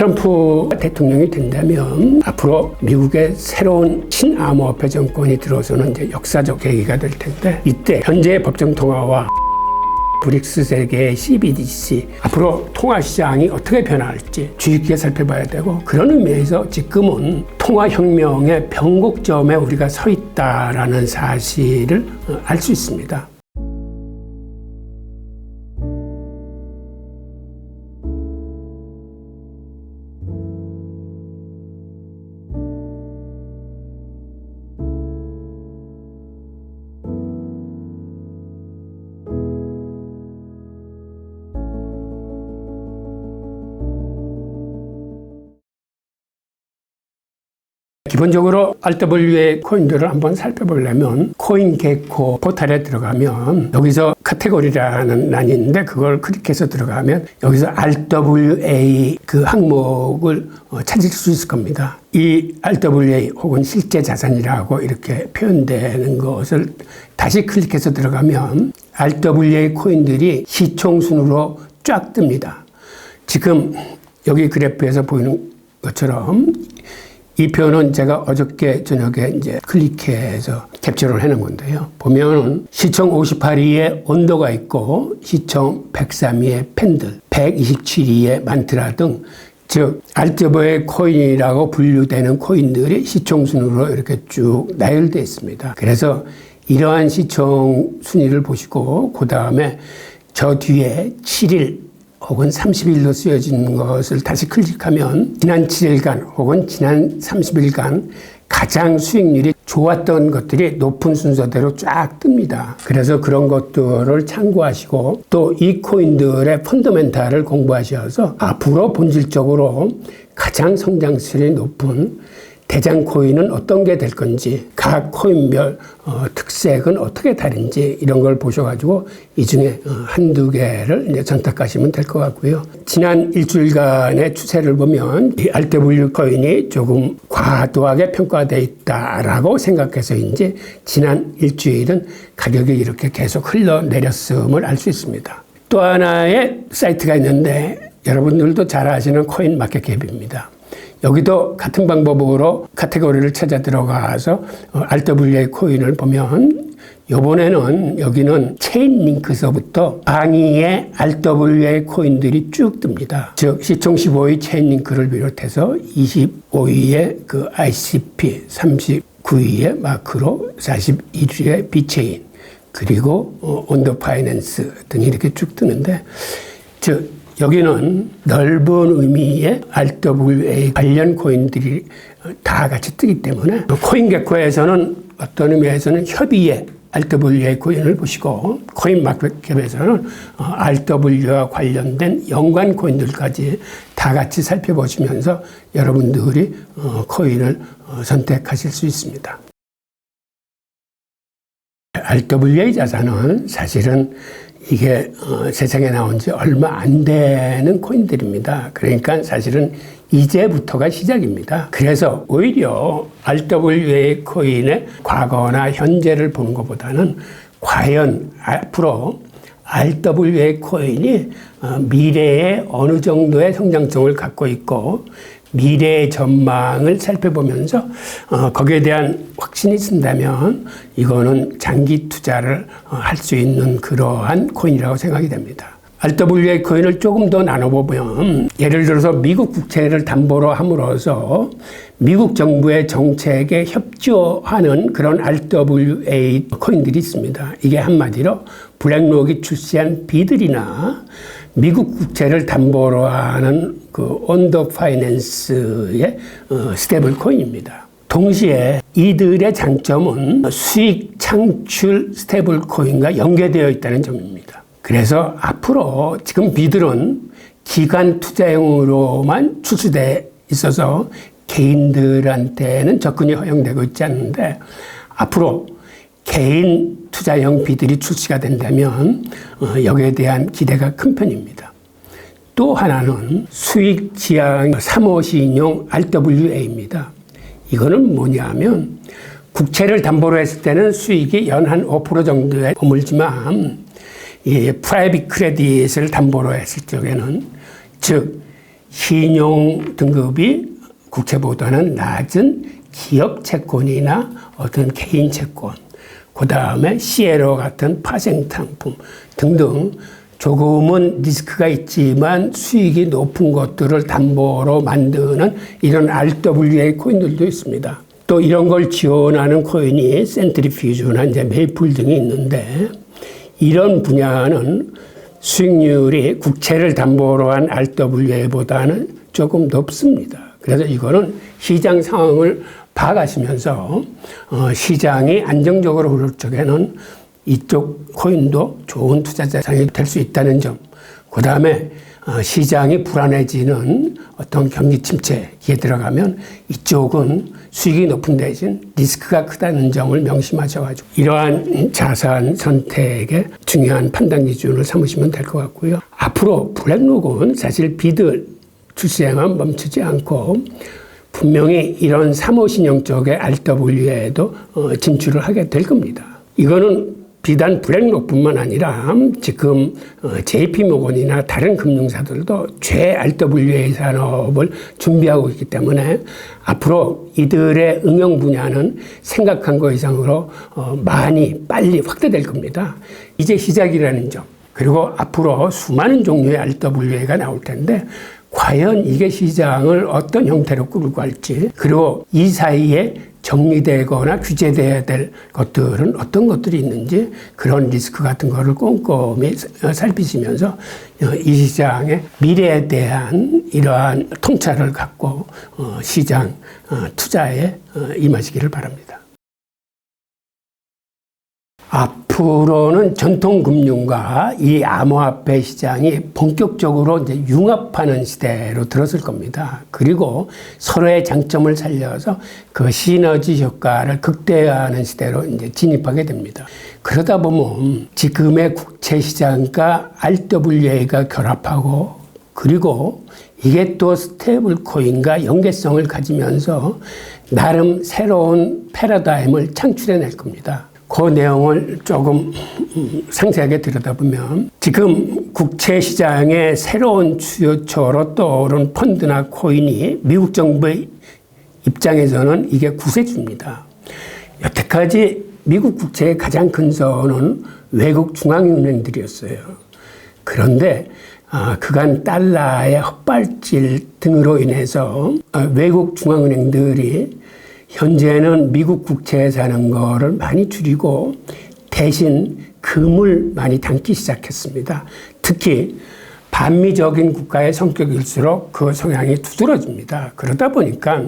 트럼프 대통령이 된다면 앞으로 미국의 새로운 친암호화폐 정권이 들어서는 이제 역사적 계기가 될 텐데 이때 현재의 법정 통화와 브릭스 세계의 CBDC 앞으로 통화 시장이 어떻게 변할지 주의 깊게 살펴봐야 되고 그런 의미에서 지금은 통화 혁명의 변곡점에 우리가 서 있다라는 사실을 어, 알수 있습니다. 기본적으로 RW의 코인들을 한번 살펴보려면 코인 개코 포탈에 들어가면 여기서 카테고리라는 란이 있는데 그걸 클릭해서 들어가면 여기서 RWA 그 항목을 어, 찾을 수 있을 겁니다. 이 RWA 혹은 실제 자산이라고 이렇게 표현되는 것을 다시 클릭해서 들어가면 RWA 코인들이 시총순으로 쫙 뜹니다. 지금 여기 그래프에서 보이는 것처럼 이 표는 제가 어저께 저녁에 이제 클릭해서 캡처를 해놓은 건데요. 보면은 시청 58위에 온도가 있고 시청 103위에 팬들, 127위에 만트라 등 즉, 알트버의 코인이라고 분류되는 코인들이 시총 순으로 이렇게 쭉 나열되어 있습니다. 그래서 이러한 시총 순위를 보시고, 그 다음에 저 뒤에 7일, 혹은 30일로 쓰여진 것을 다시 클릭하면 지난 7일간 혹은 지난 30일간 가장 수익률이 좋았던 것들이 높은 순서대로 쫙 뜹니다. 그래서 그런 것들을 참고하시고 또 이 코인들의 펀더멘탈을 공부하셔서 앞으로 본질적으로 가장 성장률이 높은 대장 코인은 어떤 게 될 건지, 각 코인별 어, 특색은 어떻게 다른지 이런 걸 보셔가지고 이 중에 어, 한두 개를 이제 선택하시면 될 것 같고요. 지난 일주일간의 추세를 보면 이 RW 코인이 조금 과도하게 평가되어 있다라고 생각해서인지 지난 일주일은 가격이 이렇게 계속 흘러내렸음을 알 수 있습니다. 또 하나의 사이트가 있는데 여러분들도 잘 아시는 코인 마켓캡입니다. 여기도 같은 방법으로 카테고리를 찾아 들어가서 RWA 코인을 보면 이번에는 여기는 체인 링크서부터 방위에 RWA 코인들이 쭉 뜹니다. 즉 시총 15위 체인 링크를 비롯해서 25위에 그 ICP, 39위에 마크로, 41위에 비체인, 그리고 온더 파이낸스 등이 이렇게 쭉 뜨는데 즉 여기는 넓은 의미의 RWA 관련 코인들이 다 같이 뜨기 때문에 코인 개코에서는 어떤 의미에서는 협의의 RWA 코인을 보시고 코인 마켓캡에서는 RW와 관련된 연관 코인들까지 다 같이 살펴보시면서 여러분들이 어, 코인을 어, 선택하실 수 있습니다. RWA 자산은 사실은 이게 어, 세상에 나온 지 얼마 안 되는 코인들입니다. 그러니까 사실은 이제부터가 시작입니다. 그래서 오히려 RWA 코인의 과거나 현재를 보는 것보다는 과연 앞으로 RWA 코인이 어, 미래에 어느 정도의 성장성을 갖고 있고 미래의 전망을 살펴보면서 어, 거기에 대한 확신이 쓴다면 이거는 장기 투자를 어, 할수 있는 그러한 코인이라고 생각이 됩니다. RWA 코인을 조금 더 나눠보면 예를 들어서 미국 국채를 담보로 함으로써 미국 정부의 정책에 협조하는 그런 RWA 코인들이 있습니다. 이게 한마디로 블랙록이 출시한 비들이나 미국 국채를 담보로 하는 그 온더 파이낸스의 어, 스테이블 코인입니다. 동시에 이들의 장점은 수익 창출 스테이블 코인과 연계되어 있다는 점입니다. 그래서 앞으로 지금 비들은 기관 투자용으로만 출시돼 있어서 개인들한테는 접근이 허용되고 있지 않는데 앞으로 개인 투자형 비들이 출시가 된다면 어, 여기에 대한 기대가 큰 편입니다. 또 하나는 수익 지향 3호 시인용 RWA입니다. 이거는 뭐냐면 국채를 담보로 했을 때는 수익이 연 한 5% 정도에 머물지만 이 프라이빗 크레딧을 담보로 했을 적에는 즉 신용 등급이 국채보다는 낮은 기업 채권이나 어떤 개인 채권, 그 다음에 CLO 같은 파생 상품 등등 조금은 리스크가 있지만 수익이 높은 것들을 담보로 만드는 이런 RWA 코인들도 있습니다. 또 이런 걸 지원하는 코인이 센트리퓨즈나 이제 메이플 등이 있는데 이런 분야는 수익률이 국채를 담보로 한 RWA보다는 조금 높습니다. 그래서 이거는 시장 상황을 봐가시면서 어, 시장이 안정적으로 흐를 적에는 이쪽 코인도 좋은 투자 자산이 될 수 있다는 점. 그 다음에 어, 시장이 불안해지는 어떤 경기 침체에 들어가면 이쪽은 수익이 높은 대신 리스크가 크다는 점을 명심하셔가지고 이러한 자산 선택의 중요한 판단 기준을 삼으시면 될 것 같고요. 앞으로 블랙록은 사실 비드 출시에만 멈추지 않고 분명히 이런 사모신용 쪽의 RW에도 어, 진출을 하게 될 겁니다. 이거는 비단 블랙록뿐만 아니라 지금 어, JP모건이나 다른 금융사들도 최 RWA 산업을 준비하고 있기 때문에 앞으로 이들의 응용 분야는 생각한 것 이상으로 어, 많이 빨리 확대될 겁니다. 이제 시작이라는 점. 그리고 앞으로 수많은 종류의 RWA가 나올 텐데 과연 이게 시장을 어떤 형태로 끌고 갈지 그리고 이 사이에 정리되거나 규제돼야 될 것들은 어떤 것들이 있는지 그런 리스크 같은 거를 꼼꼼히 살피시면서 이 시장의 미래에 대한 이러한 통찰을 갖고 어, 시장 어, 투자에 어, 임하시기를 바랍니다. 앞으로는 전통금융과 이 암호화폐 시장이 본격적으로 이제 융합하는 시대로 들어설 겁니다. 그리고 서로의 장점을 살려서 그 시너지 효과를 극대화하는 시대로 이제 진입하게 됩니다. 그러다 보면 지금의 국채 시장과 RWA가 결합하고 그리고 이게 또 스테이블 코인과 연계성을 가지면서 나름 새로운 패러다임을 창출해 낼 겁니다. 그 내용을 조금 상세하게 들여다보면 지금 국채 시장의 새로운 주요처로 떠오른 펀드나 코인이 미국 정부의 입장에서는 이게 구세주입니다. 여태까지 미국 국채의 가장 큰 선은 외국 중앙은행들이었어요. 그런데 아, 그간 달러의 헛발질 등으로 인해서 아, 외국 중앙은행들이 현재는 미국 국채에 사는 거를 많이 줄이고 대신 금을 많이 담기 시작했습니다. 특히 반미적인 국가의 성격일수록 그 성향이 두드러집니다. 그러다 보니까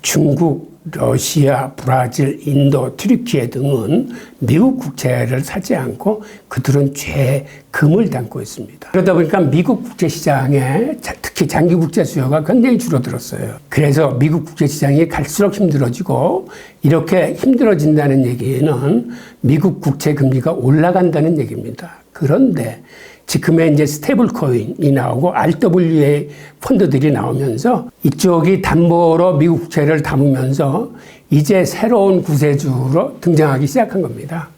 중국, 러시아, 브라질, 인도, 트리키에 등은 미국 국채를 사지 않고 그들은 죄 금을 담고 있습니다. 그러다 보니까 미국 국제 시장에 특히 장기 국제 수요가 굉장히 줄어들었어요. 그래서 미국 국제 시장이 갈수록 힘들어지고 이렇게 힘들어진다는 얘기는 미국 국채 금리가 올라간다는 얘기입니다. 그런데 지금의 이제 스테이블 코인이 나오고 RWA 펀드들이 나오면서 이쪽이 담보로 미국 국채를 담으면서 이제 새로운 구세주로 등장하기 시작한 겁니다.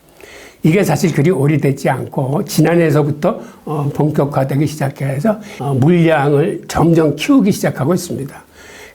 이게 사실 그리 오래되지 않고 지난해에서부터 어, 본격화되기 시작해서 어, 물량을 점점 키우기 시작하고 있습니다.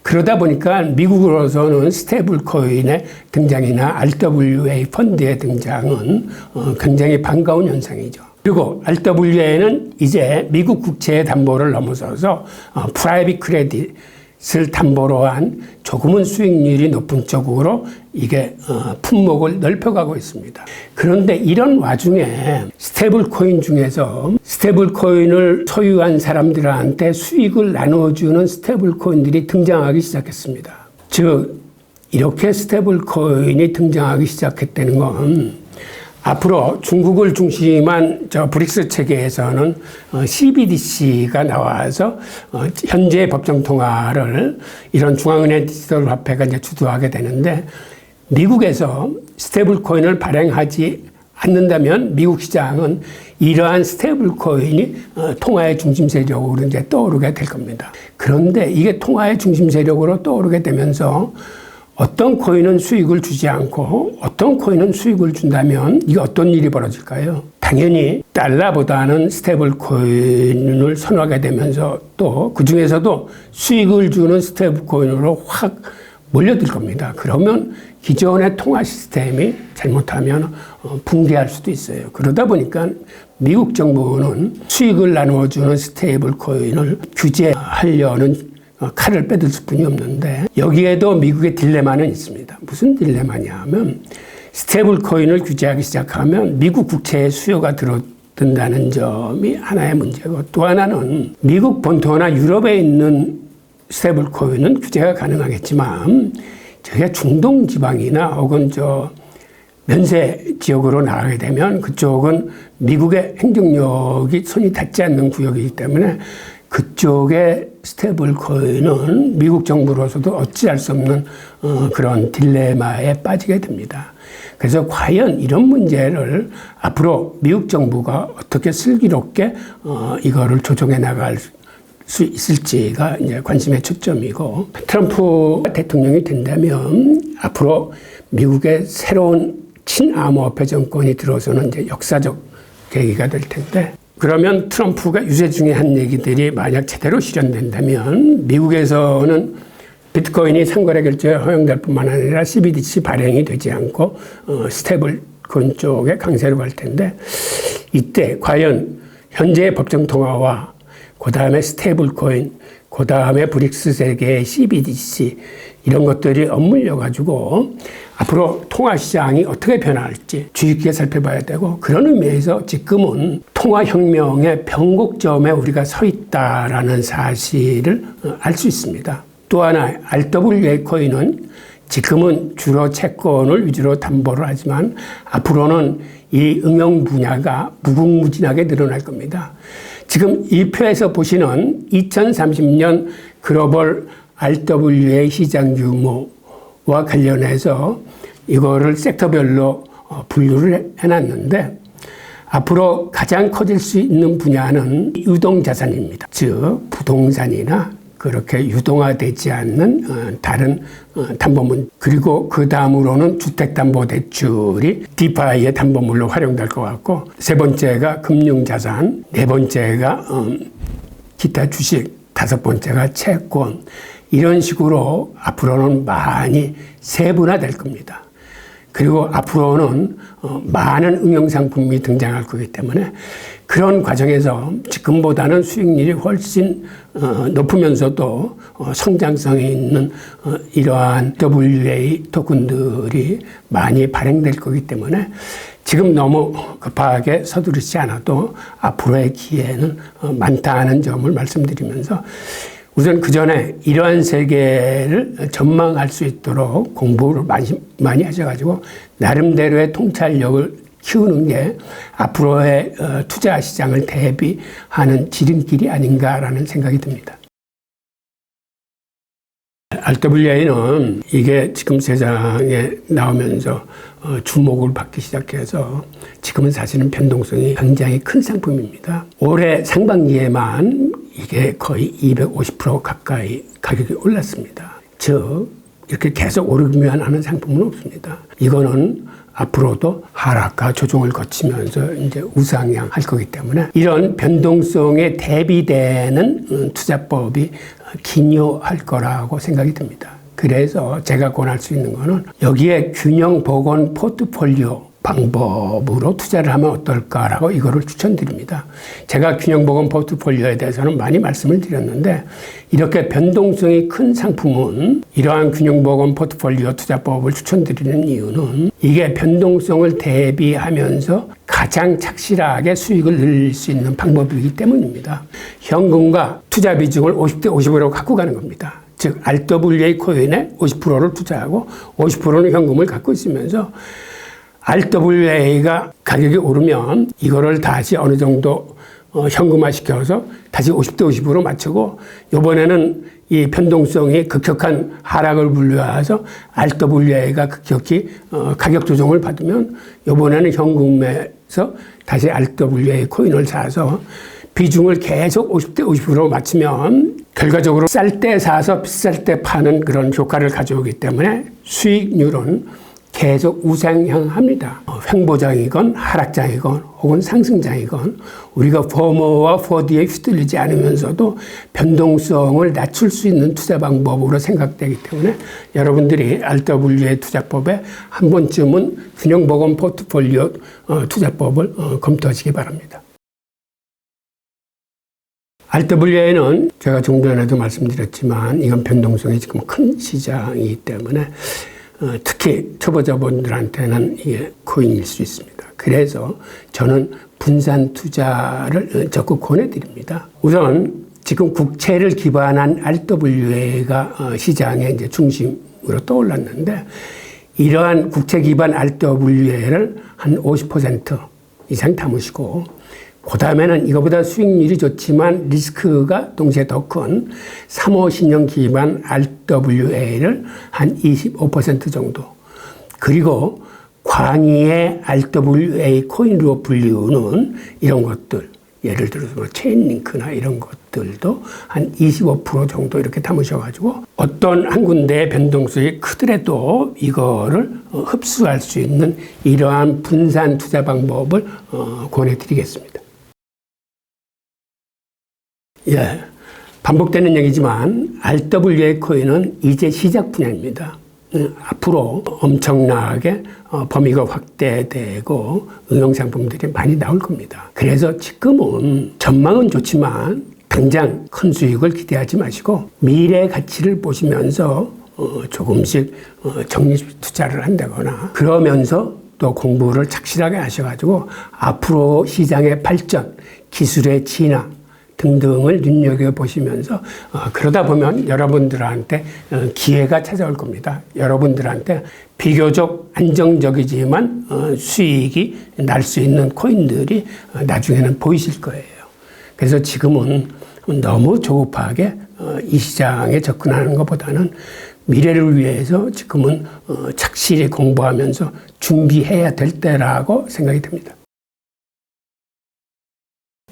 그러다 보니까 미국으로서는 스테이블 코인의 등장이나 RWA 펀드의 등장은 어, 굉장히 반가운 현상이죠. 그리고 RWA는 이제 미국 국채의 담보를 넘어서서 어, 프라이빗 크레딧을 담보로 한 조금은 수익률이 높은 쪽으로 이게 어, 품목을 넓혀가고 있습니다. 그런데 이런 와중에 스테이블 코인 중에서 스테이블 코인을 소유한 사람들한테 수익을 나눠주는 스테이블 코인들이 등장하기 시작했습니다. 즉 이렇게 스테이블 코인이 등장하기 시작했다는 건 앞으로 중국을 중심한 저 브릭스 체계에서는 어, CBDC가 나와서 어, 현재 법정 통화를 이런 중앙은행 디지털 화폐가 이제 주도하게 되는데 미국에서 스테이블 코인을 발행하지 않는다면 미국 시장은 이러한 스테이블 코인이 어, 통화의 중심 세력으로 이제 떠오르게 될 겁니다. 그런데 이게 통화의 중심 세력으로 떠오르게 되면서 어떤 코인은 수익을 주지 않고 어떤 코인은 수익을 준다면 이게 어떤 일이 벌어질까요? 당연히 달러보다는 스테이블 코인을 선호하게 되면서 또 그 중에서도 수익을 주는 스테이블 코인으로 확 몰려들 겁니다. 그러면 기존의 통화 시스템이 잘못하면 어, 붕괴할 수도 있어요. 그러다 보니까 미국 정부는 수익을 나누어주는 스테이블 코인을 규제하려는 어, 칼을 빼들 수뿐이 없는데 여기에도 미국의 딜레마는 있습니다. 무슨 딜레마냐 하면 스테이블 코인을 규제하기 시작하면 미국 국채의 수요가 들어든다는 점이 하나의 문제고 또 하나는 미국 본토나 유럽에 있는 스테이블 코인은 규제가 가능하겠지만 저게 중동 지방이나 혹은 저 면세 지역으로 나가게 되면 그쪽은 미국의 행정력이 손이 닿지 않는 구역이기 때문에 그쪽의 스테이블 코인은 미국 정부로서도 어찌할 수 없는 어, 그런 딜레마에 빠지게 됩니다. 그래서 과연 이런 문제를 앞으로 미국 정부가 어떻게 슬기롭게 어, 이거를 조정해 나갈 수 있을지가 이제 관심의 초점이고 트럼프 대통령이 된다면 앞으로 미국의 새로운 친암호화폐 정권이 들어서는 이제 역사적 계기가 될 텐데 그러면 트럼프가 유세 중에 한 얘기들이 만약 제대로 실현된다면 미국에서는 비트코인이 상거래 결제에 허용될 뿐만 아니라 CBDC 발행이 되지 않고 어, 스테이블 코인 쪽에 강세로 갈 텐데 이때 과연 현재의 법정 통화와 그 다음에 스테이블 코인, 그 다음에 브릭스 세계의 CBDC 이런 것들이 엇물려 가지고 앞으로 통화 시장이 어떻게 변할지 주의 깊게 살펴봐야 되고 그런 의미에서 지금은 통화 혁명의 변곡점에 우리가 서 있다라는 사실을 어, 알수 있습니다. 또 하나 RWA 코인은 지금은 주로 채권을 위주로 담보를 하지만 앞으로는 이 응용 분야가 무궁무진하게 늘어날 겁니다. 지금 이 표에서 보시는 2030년 글로벌 RWA 시장 규모와 관련해서 이거를 섹터별로 어, 분류를 해놨는데 앞으로 가장 커질 수 있는 분야는 유동 자산입니다. 즉 부동산이나 그렇게 유동화되지 않는 어, 다른 어, 담보물 그리고 그 다음으로는 주택담보대출이 디파이의 담보물로 활용될 것 같고 세 번째가 금융자산 네 번째가 음, 기타 주식 다섯 번째가 채권 이런 식으로 앞으로는 많이 세분화될 겁니다. 그리고 앞으로는 어, 많은 응용 상품이 등장할 거기 때문에 그런 과정에서 지금보다는 수익률이 훨씬 어, 높으면서도 어, 성장성이 있는 이러한 WA 토큰들이 많이 발행될 거기 때문에 지금 너무 급하게 서두르지 않아도 앞으로의 기회는 많다는 점을 말씀드리면서 우선 그 전에 이러한 세계를 전망할 수 있도록 공부를 많이, 많이 하셔가지고 나름대로의 통찰력을 키우는 게 앞으로의 어, 투자 시장을 대비하는 지름길이 아닌가라는 생각이 듭니다. RWA는 이게 지금 세상에 나오면서 어, 주목을 받기 시작해서 지금은 사실은 변동성이 굉장히 큰 상품입니다. 올해 상반기에만 이게 거의 250% 가까이 가격이 올랐습니다. 즉, 이렇게 계속 오르기만 하는 상품은 없습니다. 이거는 앞으로도 하락과 조정을 거치면서 이제 우상향 할 거기 때문에 이런 변동성에 대비되는 음, 투자법이 기묘할 거라고 생각이 듭니다. 그래서 제가 권할 수 있는 거는 여기에 균형 복원 포트폴리오 방법으로 투자를 하면 어떨까라고 이거를 추천드립니다. 제가 균형보건 포트폴리오에 대해서는 많이 말씀을 드렸는데 이렇게 변동성이 큰 상품은 이러한 균형보건 포트폴리오 투자법을 추천드리는 이유는 이게 변동성을 대비하면서 가장 착실하게 수익을 늘릴 수 있는 방법이기 때문입니다. 현금과 투자 비중을 50대 50으로 갖고 가는 겁니다. 즉 RWA 코인에 50%를 투자하고 50%는 현금을 갖고 있으면서 RWA가 가격이 오르면 이거를 다시 어느 정도 어, 현금화 시켜서 다시 50대 50으로 맞추고 이번에는 이 변동성이 급격한 하락을 불러와서 RWA가 급격히 어, 가격 조정을 받으면 이번에는 현금에서 다시 RWA 코인을 사서 비중을 계속 50대 50으로 맞추면 결과적으로 쌀 때 사서 비쌀 때 파는 그런 효과를 가져오기 때문에 수익률은 계속 우상향합니다. 어, 횡보장이건 하락장이건 혹은 상승장이건 우리가 포머와 포디에 휘둘리지 않으면서도 변동성을 낮출 수 있는 투자 방법으로 생각되기 때문에 여러분들이 RW의 투자법에 한 번쯤은 균형보건 포트폴리오 어, 투자법을 어, 검토하시기 바랍니다. RWA는 제가 좀 전에도 말씀드렸지만 이건 변동성이 지금 큰 시장이기 때문에 어, 특히 초보자분들한테는 이게 코인일 수 있습니다. 그래서 저는 분산 투자를 어, 적극 권해드립니다. 우선 지금 국채를 기반한 RWA가 어, 시장의 이제 중심으로 떠올랐는데 이러한 국채 기반 RWA를 한 50% 이상 담으시고 그 다음에는 이거보다 수익률이 좋지만 리스크가 동시에 더 큰 3호 신용 기반 RWA를 한 25% 정도. 그리고 광의의 RWA 코인으로 불리우는 이런 것들. 예를 들어서 뭐 체인링크나 이런 것들도 한 25% 정도 이렇게 담으셔가지고 어떤 한 군데의 변동성이 크더라도 이거를 어, 흡수할 수 있는 이러한 분산 투자 방법을 어, 권해드리겠습니다. 예. 반복되는 얘기지만 RWA 코인은 이제 시작 분야입니다. 음, 앞으로 엄청나게 어, 범위가 확대되고 응용 상품들이 많이 나올 겁니다. 그래서 지금은 전망은 좋지만 당장 큰 수익을 기대하지 마시고 미래 가치를 보시면서 어, 조금씩 어, 적립 투자를 한다거나 그러면서 또 공부를 착실하게 하셔가지고 앞으로 시장의 발전, 기술의 진화 등등을 눈여겨 보시면서 어, 그러다 보면 여러분들한테 어, 기회가 찾아올 겁니다. 여러분들한테 비교적 안정적이지만 어, 수익이 날 수 있는 코인들이 어, 나중에는 보이실 거예요. 그래서 지금은 너무 조급하게 어, 이 시장에 접근하는 것보다는 미래를 위해서 지금은 어, 착실히 공부하면서 준비해야 될 때라고 생각이 듭니다.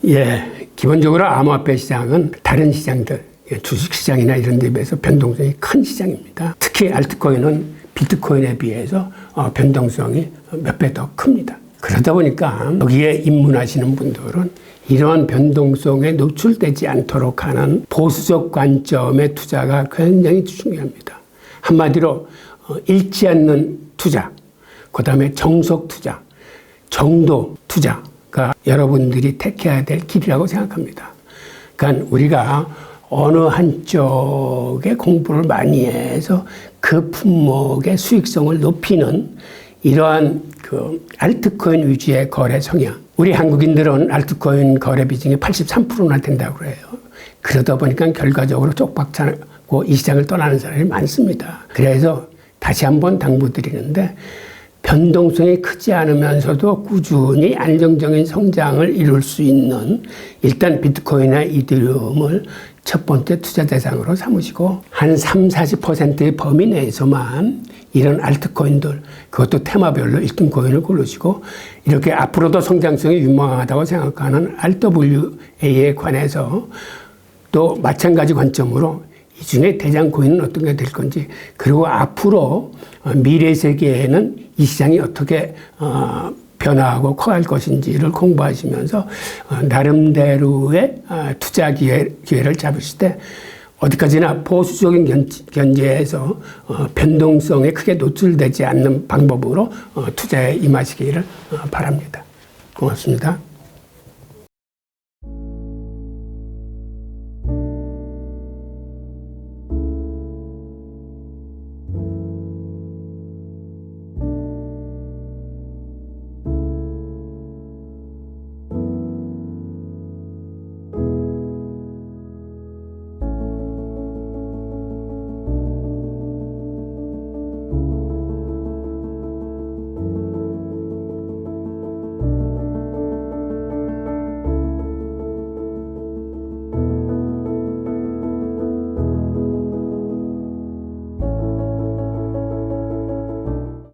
예, 기본적으로 암호화폐 시장은 다른 시장들, 예, 주식시장이나 이런 데 비해서 변동성이 큰 시장입니다. 특히 알트코인은 비트코인에 비해서 어, 변동성이 몇 배 더 큽니다. 그러다 보니까 여기에 입문하시는 분들은 이러한 변동성에 노출되지 않도록 하는 보수적 관점의 투자가 굉장히 중요합니다. 한마디로 어, 잃지 않는 투자, 그 다음에 정석 투자, 정도 투자 가 여러분들이 택해야 될 길이라고 생각합니다. 그러니까 우리가 어느 한쪽에 공부를 많이 해서 그 품목의 수익성을 높이는 이러한 그 알트코인 위주의 거래 성향. 우리 한국인들은 알트코인 거래 비중이 83%나 된다고 그래요. 그러다 보니까 결과적으로 쪽박차고 이 시장을 떠나는 사람이 많습니다. 그래서 다시 한번 당부드리는데 변동성이 크지 않으면서도 꾸준히 안정적인 성장을 이룰 수 있는 일단 비트코인이나 이더리움을 첫 번째 투자 대상으로 삼으시고 한 3, 40%의 범위 내에서만 이런 알트코인들 그것도 테마별로 1등 코인을 고르시고 이렇게 앞으로도 성장성이 유망하다고 생각하는 RWA에 관해서 또 마찬가지 관점으로 이 중에 대장 코인은 어떤 게 될 건지 그리고 앞으로 어, 미래 세계에는 이 시장이 어떻게 어, 변화하고 커갈 것인지를 공부하시면서 어, 나름대로의 투자 기회 를 잡으실 때 어디까지나 보수적인 견제에서 변동성에 크게 노출되지 않는 방법으로 투자에 임하시기를 바랍니다. 고맙습니다.